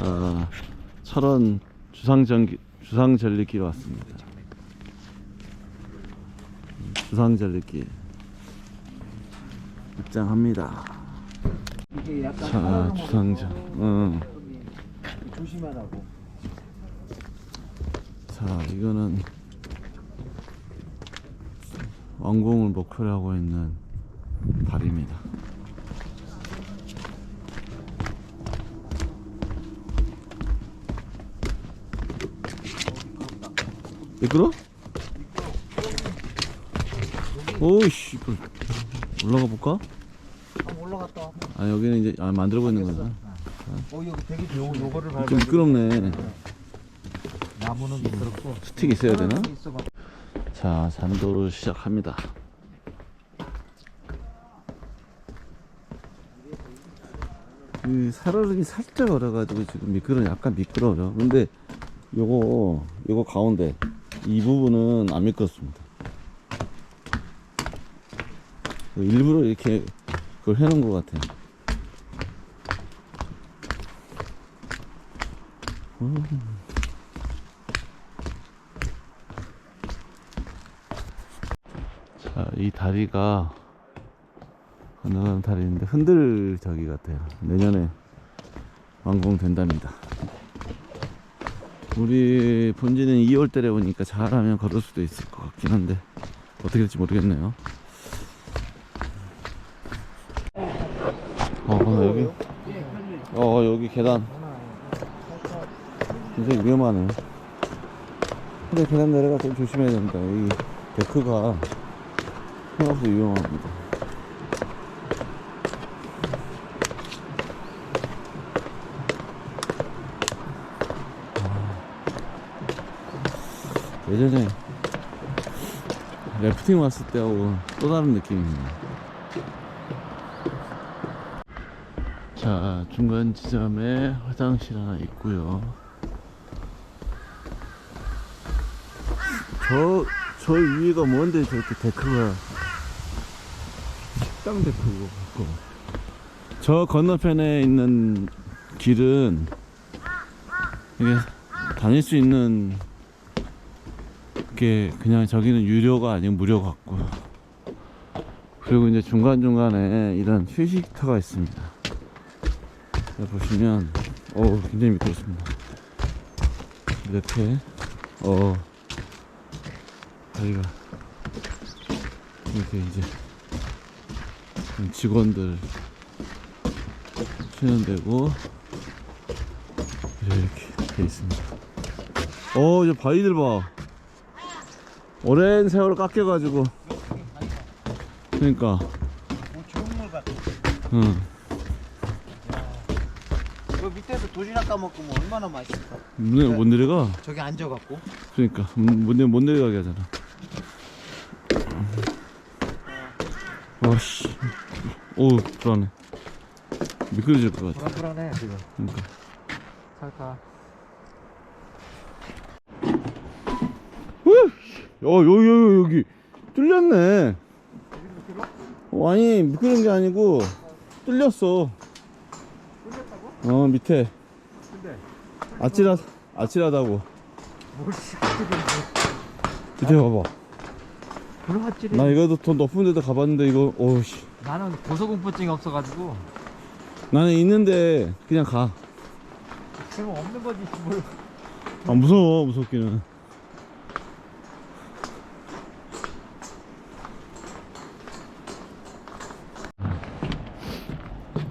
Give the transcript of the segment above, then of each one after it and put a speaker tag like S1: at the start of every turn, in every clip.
S1: 어, 철원 주상전 주상절리길 왔습니다. 주상절리길 입장합니다. 자, 주상절. 응.
S2: 조심하라고.
S1: 자, 이거는 왕궁을 목표로 하고 있는 다리입니다. 미끄러? 오이씨, 그, 올라가 볼까?
S2: 한번 올라갔다. 와.
S1: 아, 여기는 이제 아, 만들고 있는 거죠.
S2: 어 여기 되게 요 요거를 밟아.
S1: 좀 미끄럽네.
S2: 나무는 미끄럽고.
S1: 스틱 있어야 되나?
S2: 있어봐.
S1: 자, 잔도를 시작합니다. 그 살얼음이 살짝 얼어가지고 지금 미끄러 약간 미끄러워요. 근데 요거 요거 가운데 이 부분은 안 미끄럽습니다. 일부러 이렇게 그걸 해놓은 것 같아요. 음. 자, 이 다리가 건너가는 다리인데 흔들 저기 같아요. 내년에 완공된답니다. 우리 본지는 2월 달에 오니까 잘하면 걸을 수도 있을 것 같긴 한데 어떻게 될지 모르겠네요. 어, 여기 어 여기 계단 굉장히 위험하네. 근데 계단 내려가 좀 조심해야 됩니다. 이 데크가 생각보다 위험합니다. 예전에 래프팅 왔을 때하고 또 다른 느낌입니다. 자, 중간 지점에 화장실 하나 있고요. 저, 저 위에가 뭔데 저렇게 데크가 식당 데크고 같고 저 건너편에 있는 길은 이게 다닐 수 있는 게 그냥 저기는 유료가 아니고 무료 같고요 그리고 이제 중간중간에 이런 휴식터가 있습니다 보시면 어 굉장히 미끄럽습니다 이렇게 어 다리가 이렇게 이제 직원들 쉬는 데고 이렇게 돼 있습니다. 어, 이제 바위들 봐. 오랜 세월 깎여가지고. 그러니까,
S2: 뭐 좋은 물 같아.
S1: 응.
S2: 그 밑에서 도시락 까먹고 뭐 얼마나 맛있을까.
S1: 못, 못 내려가.
S2: 저기 앉아갖고.
S1: 그러니까 못, 내, 못 내려가게 하잖아. 와씨, 오 불안해. 미끄러질 것 같아.
S2: 불안불안해 지금.
S1: 그러니까.
S2: 살까.
S1: 어, 여기, 여기, 여기. 뚫렸네. 어, 아니, 미끄러운 게 아니고, 뚫렸어.
S2: 뚫렸다고?
S1: 어, 밑에.
S2: 근데
S1: 아찔하, 아찔하다고.
S2: 뭘.
S1: 밑에 봐봐.
S2: 그런 확실히.
S1: 나 이거도 더 높은 데도 가봤는데, 이거, 어우씨.
S2: 나는 고소공포증이 없어가지고.
S1: 나는 있는데, 그냥 가.
S2: 그럼 없는 거지 뭘.
S1: 아, 무서워, 무섭기는.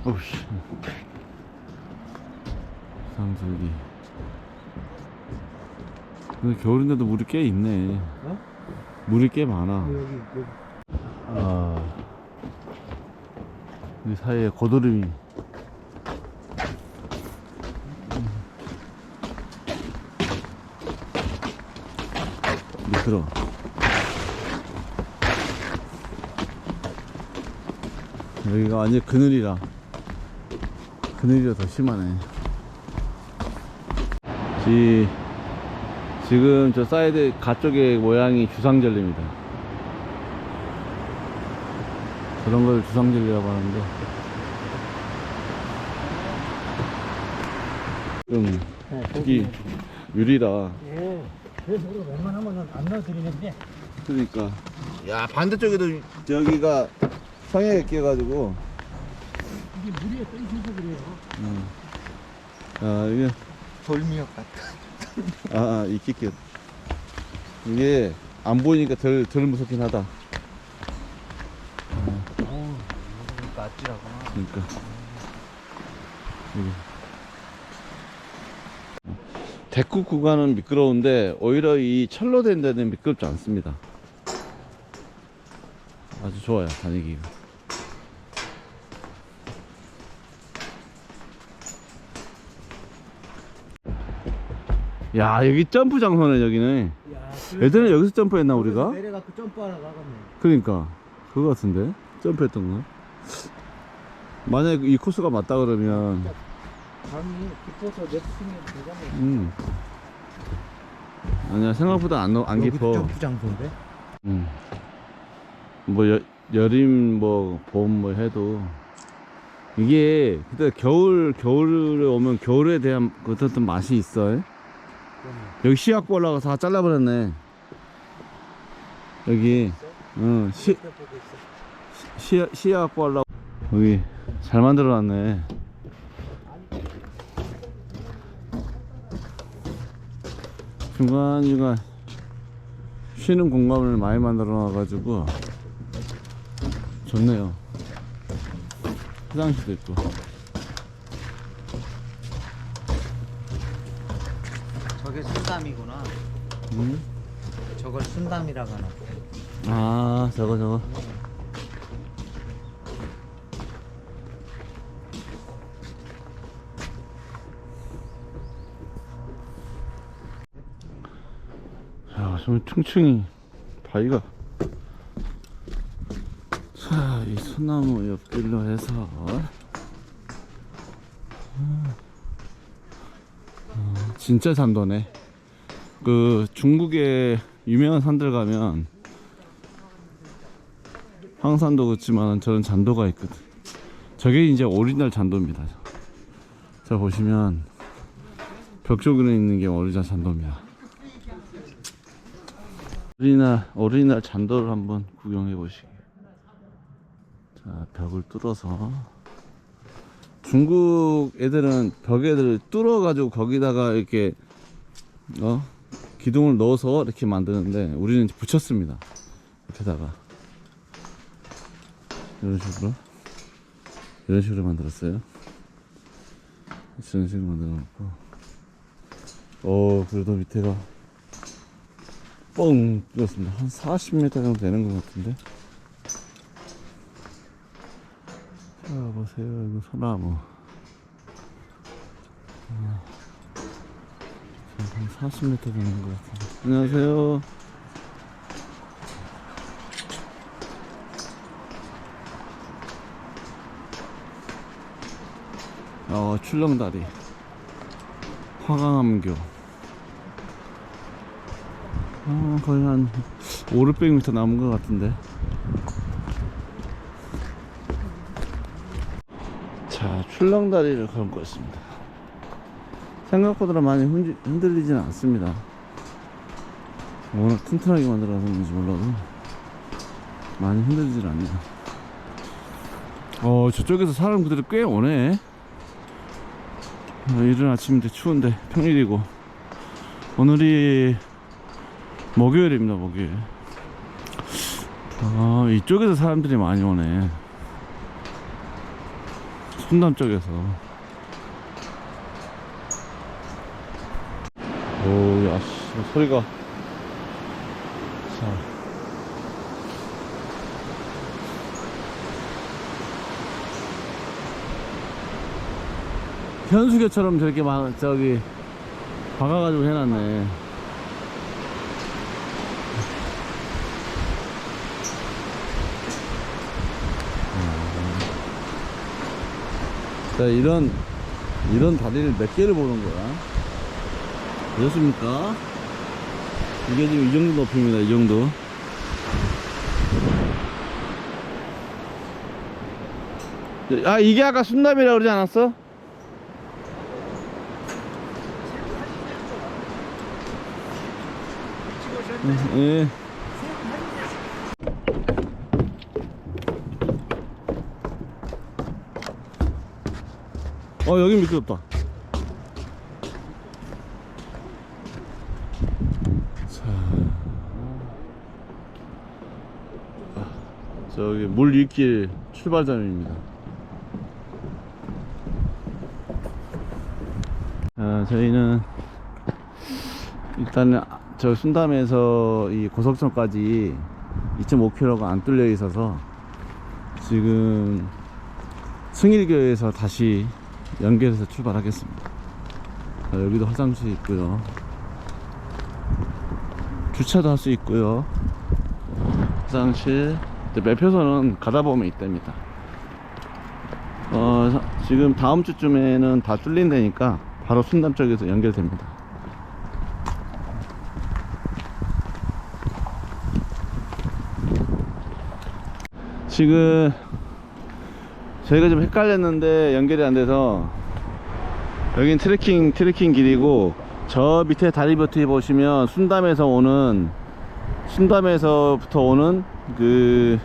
S1: 어우씨. 상절기. 근데 겨울인데도 물이 꽤 있네.
S2: 어?
S1: 물이 꽤 많아.
S2: 여기 여기.
S1: 아. 이 사이에 고드름이. 미끄러. 여기가 완전 그늘이라. 그늘이라 더 심하네. 지, 지금 저 사이드 가쪽의 모양이 주상절리입니다. 그런 걸 주상절리라고 하는데
S2: 네,
S1: 여기 유리라
S2: 예. 그래서 웬만하면 안 넣어드리는데
S1: 그러니까 야 반대쪽에도 여기가 성에가 끼어가지고
S2: 이게 물 위에 떠 있어서 그래요.
S1: 음. 아 이게
S2: 돌미역 같아.
S1: 아, 아 이 끼끼 이게 안 보이니까 덜, 덜 무섭긴 하다
S2: 어우, 아찔하구나.
S1: 그러니까 여기. 대구 구간은 미끄러운데 오히려 이 철로 된 데는 미끄럽지 않습니다 아주 좋아요 다니기가 야 여기 점프 장소네 여기는
S2: 야,
S1: 예전에 여기서 점프했나 우리가?
S2: 내려갖고 점프하러 가겠네.
S1: 그러니까 그거 같은데 점프했던 거 만약에 이 코스가 맞다 그러면
S2: 밤이 깊어서 냅치면 되잖아요.
S1: 음 아니야 생각보다 안, 넣- 안 깊어
S2: 점프 장소인데?
S1: 음. 뭐 여, 여름 뭐 봄 뭐 해도 이게 그때 겨울 겨울에 오면 겨울에 대한 그 어떤 맛이 있어 여기 시약고 올라가서 다 잘라버렸네. 여기
S2: 보고 있어.
S1: 시, 시약고 하려고 여기 잘 만들어놨네. 중간중간 쉬는 공간을 많이 만들어놔가지고 좋네요. 화장실도 있고
S2: 순담이구나.
S1: 음?
S2: 저걸 순담이라고 하나.
S1: 아 저거 저거 야, 좀 층층이 바위가 자, 이 소나무 옆길로 해서 어, 진짜 산도네 그 중국의 유명한 산들 가면 황산도 그렇지만 저런 잔도가 있거든. 저게 이제 오리지널 잔도입니다. 자 보시면 벽 쪽에 있는 게 오리지널 잔도입니다. 오리지널 오리지널 잔도를 한번 구경해 보시게. 자 벽을 뚫어서 중국 애들은 벽에를 뚫어 가지고 거기다가 이렇게 어 기둥을 넣어서 이렇게 만드는데 우리는 붙였습니다. 옆에다가. 이런 식으로. 이런 식으로 만들었어요. 이런 식으로 만들어 놓고. 어 그래도 밑에가 뻥 뚫었습니다. 한 40m 정도 되는 것 같은데. 자 보세요. 이거 소나무. 아, 한 40m 되는 것 같은데 안녕하세요 어, 출렁다리. 화강암교. 아, 거의 한 5, 600m 남은 것 같은데. 자, 출렁다리를 걸고 있습니다. 생각보다 많이 흔들, 흔들리지는 않습니다. 워낙 튼튼하게 만들어서 그런지 몰라도 많이 흔들리질 않네요. 어, 저쪽에서 사람 그대로 꽤 오네. 어, 이른 아침인데 추운데 평일이고 오늘이 목요일입니다 목요일 아 이쪽에서 사람들이 많이 오네 순담 쪽에서 오 야 씨 소리가 자 현수교처럼 저렇게 막 저기 박아가지고 해놨네. 자 이런 이런 다리를 몇 개를 보는 거야? 되셨습니까? 이게 지금 이 정도 높입니다. 이 정도. 아 이게 아까 순담이라 그러지 않았어? 예. 어 여긴 미끄럽다. 저기 물 위길 출발점입니다. 아, 저희는 일단은 저 순담에서 이 고석천까지 2.5km가 안 뚫려 있어서 지금 승일교에서 다시 연결해서 출발하겠습니다. 자, 여기도 화장실 있고요. 주차도 할 수 있고요. 화장실. 근데 매표소는 가다 보면 있답니다. 어, 사- 지금 다음 주쯤에는 다 뚫린다니까 바로 순담 쪽에서 연결됩니다. 지금 저희가 좀 헷갈렸는데 연결이 안 돼서 여긴 트레킹 트레킹 길이고 저 밑에 다리버트에 보시면 순담에서 오는 순담에서부터 오는 그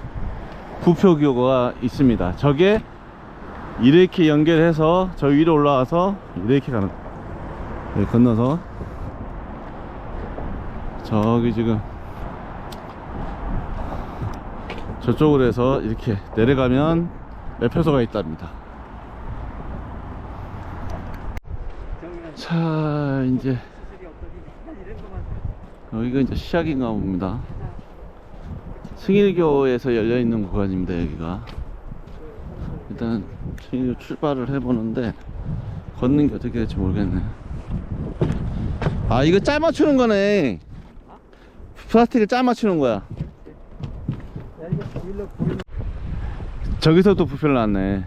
S1: 부표교가 있습니다. 저게 이렇게 연결해서 저 위로 올라와서 이렇게 가는 네, 건너서 저기 지금 저쪽으로 해서 이렇게 내려가면 매표소가 있답니다. 자, 이제 여기가 이제 시작인가 봅니다. 승일교에서 열려 있는 구간입니다. 여기가 일단 승일교 출발을 해보는데 걷는 게 어떻게 될지 모르겠네. 아, 이거 짤 맞추는 거네. 플라스틱을 짤 맞추는 거야. 저기서 또 부표를 놨네.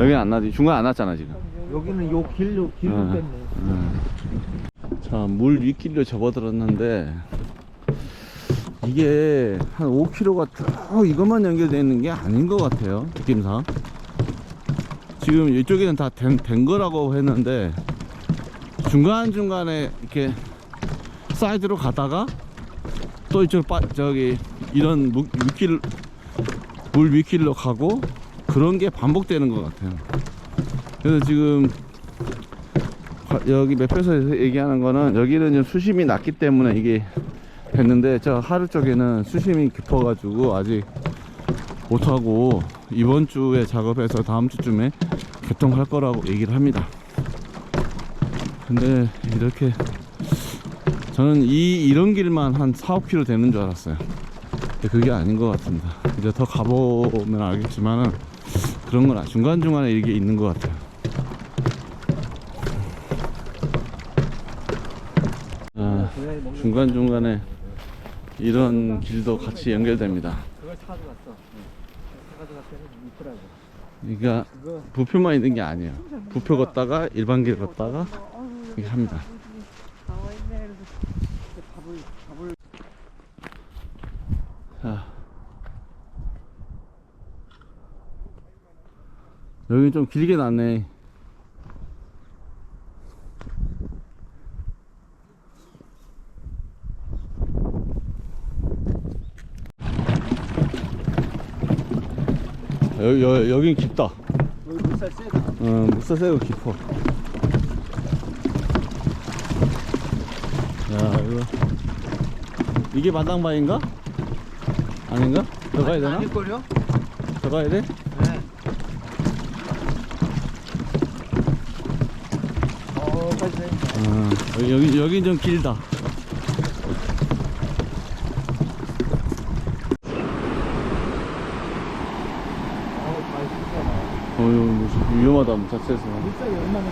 S1: 여기는 안 나지. 중간 안 났잖아, 지금.
S2: 여기는 요 길로 길로
S1: 어,
S2: 뺐네.
S1: 어. 자, 물 윗길로 접어들었는데, 이게 한 5km가 쭉 이것만 연결되어 있는 게 아닌 것 같아요. 느낌상. 지금 이쪽에는 다 된, 된 거라고 했는데, 중간중간에 이렇게 사이드로 가다가, 또 이쪽 빠, 저기, 이런 무- 윗길, 물 윗길로 가고, 그런 게 반복되는 것 같아요. 그래서 지금 과- 여기 매표소에서 얘기하는 거는 여기는 좀 수심이 낮기 때문에 이게 됐는데 저 하루 쪽에는 수심이 깊어가지고 아직 못하고 이번 주에 작업해서 다음 주쯤에 개통할 거라고 얘기를 합니다. 근데 이렇게 저는 이 이런 길만 한 4, 5km 되는 줄 알았어요. 그게 아닌 것 같습니다. 이제 더 가보면 알겠지만은 그런 건 중간 중간에 이게 있는 것 같아요. 아, 중간 중간에 이런 길도 같이 연결됩니다.
S2: 그걸 이쁘라고.
S1: 그러니까 부표만 있는 게 아니에요. 부표 걷다가 일반 길 걷다가 이렇게 합니다. 자. 여기 좀 길게 났네. 여기, 여, 여긴 깊다.
S2: 여기 물살 세다.
S1: 어, 물살 세고 깊어. 야, 이거. 이게 마당바인가? 아닌가? 더 가야 되나?
S2: 아닐걸요?
S1: 더 가야 돼?
S2: 네. 어, 빨리 돼.
S1: 어, 여기, 여기, 여긴 좀 길다.
S2: 어, 빨리 진짜.
S1: 어휴, 무슨 위험하다, 뭐 자체에서.
S2: 얼마나.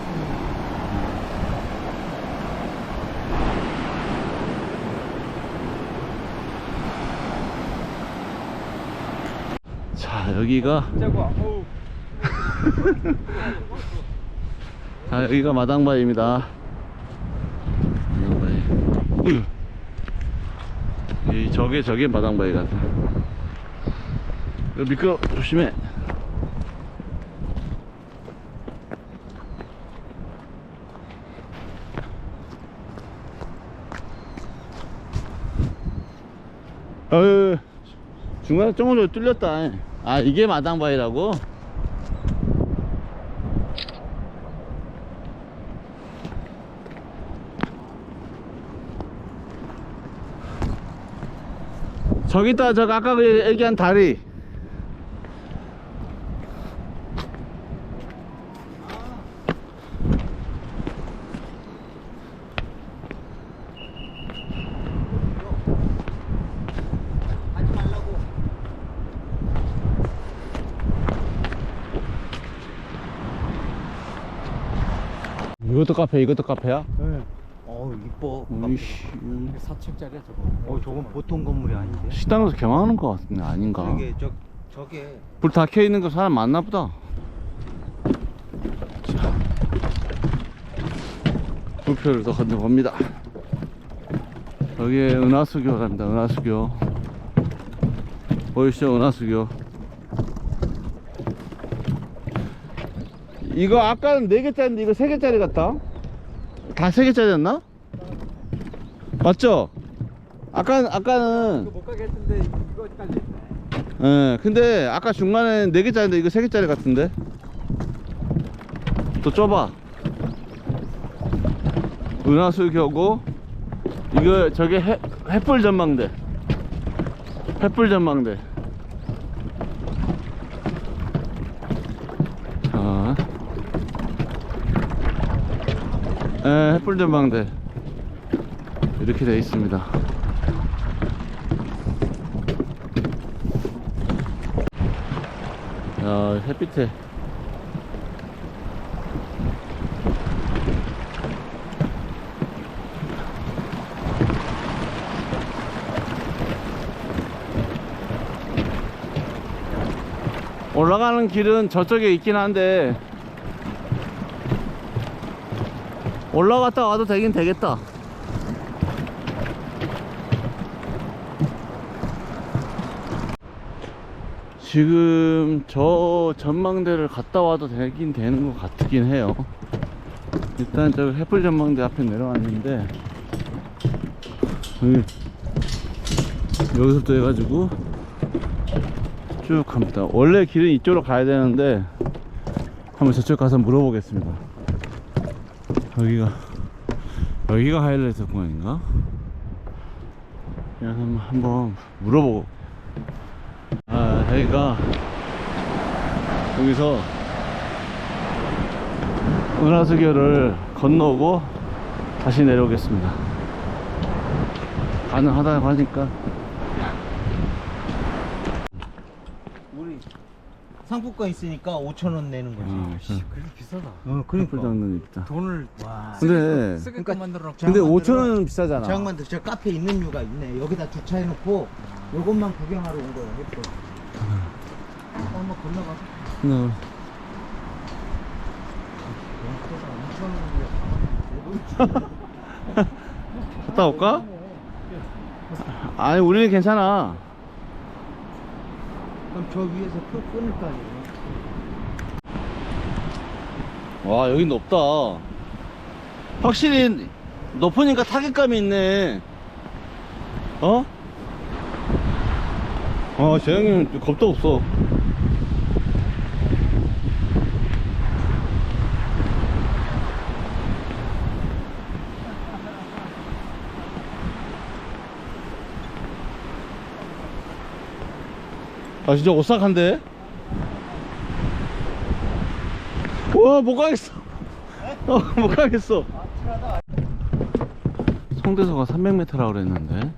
S1: 자, 여기가. 자, 여기가 마당바위입니다. 마당바위. 으. 이, 저게, 저게 마당바위 같아. 미끄러, 조심해. 어휴, 중간에 조금 뚫렸다. 아, 이게 마당바위라고? 저기 있다, 저 아까 그 얘기한 다리. 이것도 카페, 이것도 카페야?
S2: 네. 어 이뻐.
S1: 이씨,
S2: 4층짜리야 저거. 어 저건 보통 건물이 아닌데.
S1: 식당에서 경하는 것 같은데 아닌가?
S2: 저게 저 저게
S1: 불 다 켜 있는 거 사람 많나 보다. 자, 부표를 더 건너봅니다. 여기에 은하수교 갑니다. 은하수교. 보이시죠? 은하수교. 이거 아까는 4개짜리인데 이거 3개짜리 같다? 다 3개짜리였나? 맞죠? 아까, 아까는
S2: 못 가겠는데 이거 있네.
S1: 예, 근데 아까 중간에 4개짜리인데 이거 3개짜리 같은데? 또 좁아. 은하수교고, 이거 저게 해, 햇불 전망대. 햇불 전망대. 자. 예, 햇불 전망대. 이렇게 돼 있습니다. 야, 햇빛에. 올라가는 길은 저쪽에 있긴 한데 올라갔다 와도 되긴 되겠다. 지금 저 전망대를 갔다 와도 되긴 되는 것 같긴 해요. 일단 저 햇불 전망대 앞에 내려왔는데 여기 여기서부터 해가지고 쭉 갑니다. 원래 길은 이쪽으로 가야 되는데 한번 저쪽 가서 물어보겠습니다. 여기가 여기가 하이라이트 공간인가? 그냥 한번- 한번 물어보고 아, 여기가 여기서 은하수교를 건너고 다시 내려오겠습니다. 가능하다고 하니까
S2: 우리 상품권 있으니까 5천 원 내는 거지.
S1: 어,
S2: 그게 비싸다. 어, 그러니까. 돈을 와.
S1: 근데
S2: 쓰게끔 만들어.
S1: 근데 5천 원은 비싸잖아.
S2: 장만 들 저 카페 있는 이유가 있네. 여기다 주차해 놓고 요것만 구경하러 온 거야. 예뻐. 한번 건너가서.
S1: 네. 갔다 올까? 아니 우리는 괜찮아.
S2: 그럼 저 위에서 풀 끊을 거 아니에요?
S1: 와 여기 높다. 확실히 높으니까 타격감이 있네. 어? 아 재영이는 겁도 없어. 아 진짜 오싹한데? 와못 가겠어. 어, 못 가겠어. 성대소가 300m라고 그랬는데.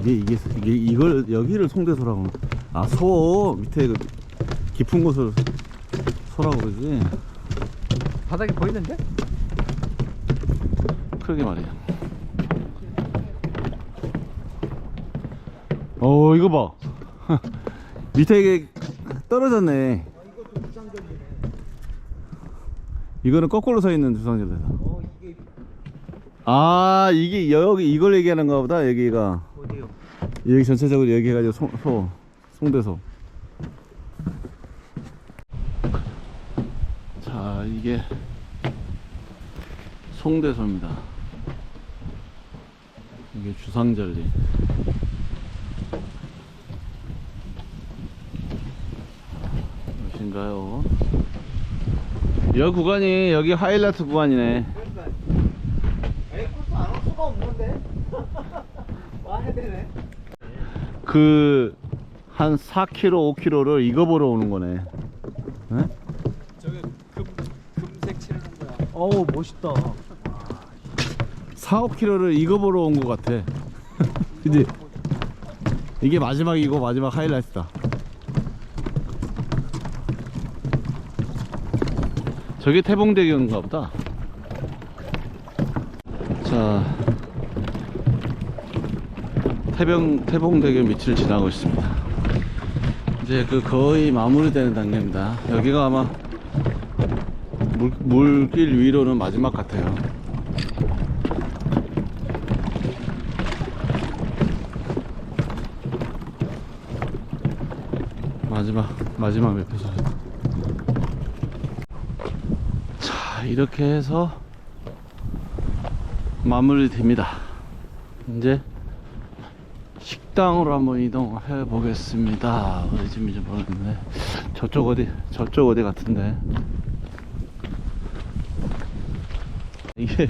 S1: 이게 이게 이게 이걸 여기를 송대소라고 아소 밑에 그 깊은 곳을 소라고 그러지.
S2: 바닥이 보이는데?
S1: 그러게 말이야 어 이거 봐. 밑에 이게 떨어졌네. 이거는 거꾸로 서 있는 주상절대다
S2: 어 이게
S1: 아 이게 여기 이걸 얘기하는 가 보다 여기가.
S2: 어디요?
S1: 여기 전체적으로 얘기해가지고 송, 소 송대소. 자 이게 송대소입니다. 이게 주상절리. 무엇인가요? 여 구간이 여기 하이라이트 구간이네.
S2: 그러니까 에이 코스 안올 수가 없는데 와야 되네
S1: 그 한 4km, 5km를 이거 보러 오는 거네. 네?
S3: 저게 금 금색 칠하는 거야.
S2: 어우 멋있다
S1: 4, 5km를 이거 보러 온 것 같아. 그지? 이게 마지막이고 마지막 하이라이트다. 저게 태봉대교인가 보다. 자, 태병, 태봉대교 밑을 지나고 있습니다. 이제 그 거의 마무리되는 단계입니다. 여기가 아마 물, 물길 위로는 마지막 같아요. 마지막 마지막 몇 페이지 자 이렇게 해서 마무리 됩니다. 이제 식당으로 한번 이동해 보겠습니다. 어디 집인지 모르겠는데 저쪽 어디 저쪽 어디 같은데. 이게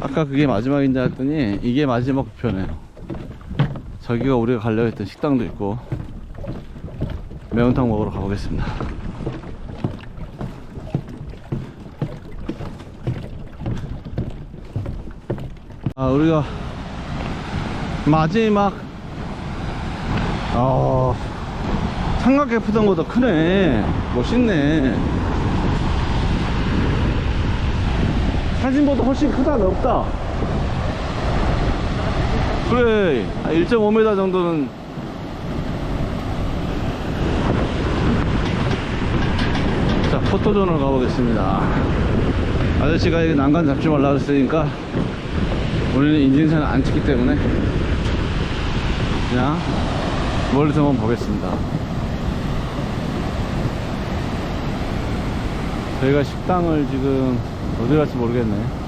S1: 아까 그게 마지막인지 했더니 이게 마지막 표네요. 저기가 우리가 가려고 했던 식당도 있고 매운탕 먹으러 가보겠습니다. 아, 우리가 마지막, 어, 삼각계프던 것보다 크네. 멋있네. 사진보다 훨씬 크다, 넓다. 그래, 1.5m 정도는 자 포토존으로 가보겠습니다 아저씨가 난간 잡지 말라 그랬으니까 우리는 인증샷을 안 찍기 때문에. 그냥 멀리서만 보겠습니다. 저희가 식당을 지금 어디 갈지 모르겠네